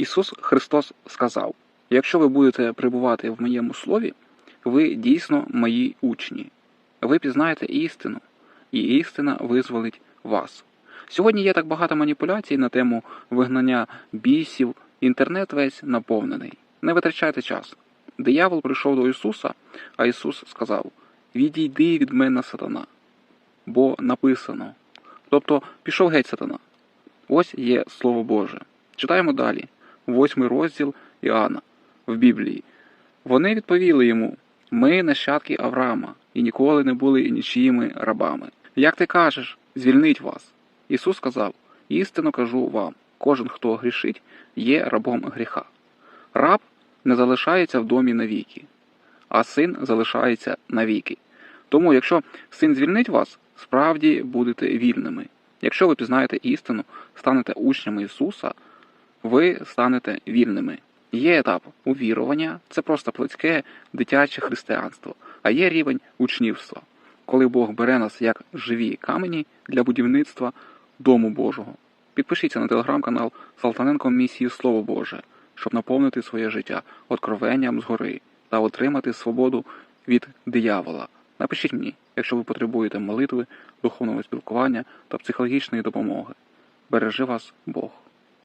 Ісус Христос сказав: Якщо ви будете перебувати в моєму слові, ви дійсно мої учні. Ви пізнаєте істину, і істина визволить вас. Сьогодні є так багато маніпуляцій на тему вигнання бісів, інтернет весь наповнений. Не витрачайте час. Диявол прийшов до Ісуса, а Ісус сказав: Відійди від мене, сатана, бо написано. Тобто пішов геть сатана. Ось є Слово Боже. Читаємо далі, восьмий розділ Іоанна в Біблії. Вони відповіли йому: Ми нащадки Авраама і ніколи не були нічиїми рабами. Як ти кажеш, звільнить вас? Ісус сказав: Істинно кажу вам: кожен, хто грішить, є рабом гріха. Раб не залишається в домі навіки, а син залишається навіки. Тому, якщо син звільнить вас, справді будете вільними. Якщо ви пізнаєте істину, станете учнями Ісуса, ви станете вільними. Є етап увірування, це просто плотське дитяче християнство, а є рівень учнівства, коли Бог бере нас як живі камені для будівництва Дому Божого. Підпишіться на телеграм-канал Салтаненко місії Слово Боже, щоб наповнити своє життя откровенням згори та отримати свободу від диявола. Напишіть мені, якщо ви потребуєте молитви, духовного спілкування та психологічної допомоги. Бережи вас Бог.